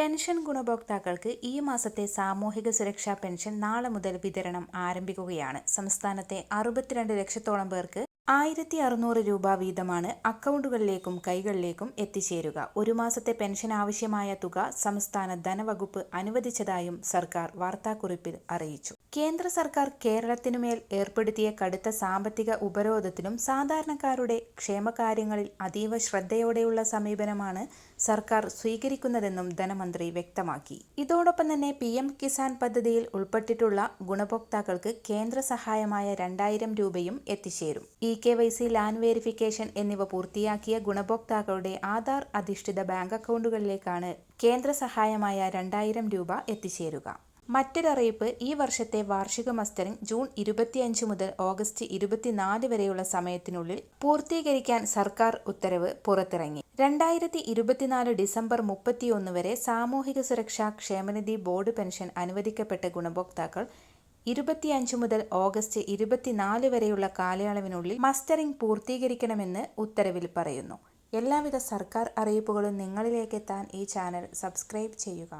Pension ഗുണഭോക്താക്കൾക്ക് ഈ മാസത്തെ സാമൂഹിക സുരക്ഷാ പെൻഷൻ നാളെ മുതൽ വിതരണം ആരംഭിക്കുകയാണ്. സംസ്ഥാനത്തെ അറുപത്തിരണ്ട് ലക്ഷത്തോളം പേർക്ക് ആയിരത്തി അറുന്നൂറ് രൂപ വീതമാണ് അക്കൗണ്ടുകളിലേക്കും കൈകളിലേക്കും എത്തിച്ചേരുക. ഒരു മാസത്തെ പെൻഷൻ ആവശ്യമായ തുക സംസ്ഥാന ധനവകുപ്പ് അനുവദിച്ചതായും സർക്കാർ വാർത്താക്കുറിപ്പിൽ അറിയിച്ചു. കേന്ദ്ര സർക്കാർ കേരളത്തിനുമേൽ ഏർപ്പെടുത്തിയ കടുത്ത സാമ്പത്തിക ഉപരോധത്തിനും സാധാരണക്കാരുടെ ക്ഷേമകാര്യങ്ങളിൽ അതീവ ശ്രദ്ധയോടെയുള്ള സമീപനമാണ് സർക്കാർ സ്വീകരിക്കുന്നതെന്നും ധനമന്ത്രി വ്യക്തമാക്കി. ഇതോടൊപ്പം തന്നെ പി എം കിസാൻ പദ്ധതിയിൽ ഉൾപ്പെട്ടിട്ടുള്ള ഗുണഭോക്താക്കൾക്ക് കേന്ദ്ര സഹായമായ രണ്ടായിരം രൂപയും എത്തിച്ചേരും. E K Y C land verification എന്നിവ പൂർത്തിയാക്കിയ ഗുണഭോക്താക്കളുടെ ആധാർ അധിഷ്ഠിത ബാങ്ക് അക്കൗണ്ടുകളിലേക്കാണ് കേന്ദ്ര സഹായമായ രണ്ടായിരം രൂപ എത്തിച്ചേരുക. മറ്റൊരറിയിപ്പ് ഈ വർഷത്തെ വാർഷിക മസ്റ്ററിംഗ് ജൂൺ ഇരുപത്തിയഞ്ച് മുതൽ ഓഗസ്റ്റ് ഇരുപത്തിനാല് വരെയുള്ള സമയത്തിനുള്ളിൽ പൂർത്തീകരിക്കാൻ സർക്കാർ ഉത്തരവ് പുറത്തിറങ്ങി. രണ്ടായിരത്തി ഇരുപത്തിനാല് ഡിസംബർ മുപ്പത്തിയൊന്ന് വരെ സാമൂഹിക സുരക്ഷാ ക്ഷേമനിധി ബോർഡ് പെൻഷൻ അനുവദിക്കപ്പെട്ട ഗുണഭോക്താക്കൾ ഇരുപത്തിയഞ്ച് മുതൽ ഓഗസ്റ്റ് ഇരുപത്തിനാല് വരെയുള്ള കാലയളവിനുള്ളിൽ മസ്റ്ററിംഗ് പൂർത്തീകരിക്കണമെന്ന് ഉത്തരവിൽ പറയുന്നു. എല്ലാവിധ സർക്കാർ അറിയിപ്പുകളും നിങ്ങളിലേക്കെത്താൻ ഈ ചാനൽ സബ്സ്ക്രൈബ് ചെയ്യുക.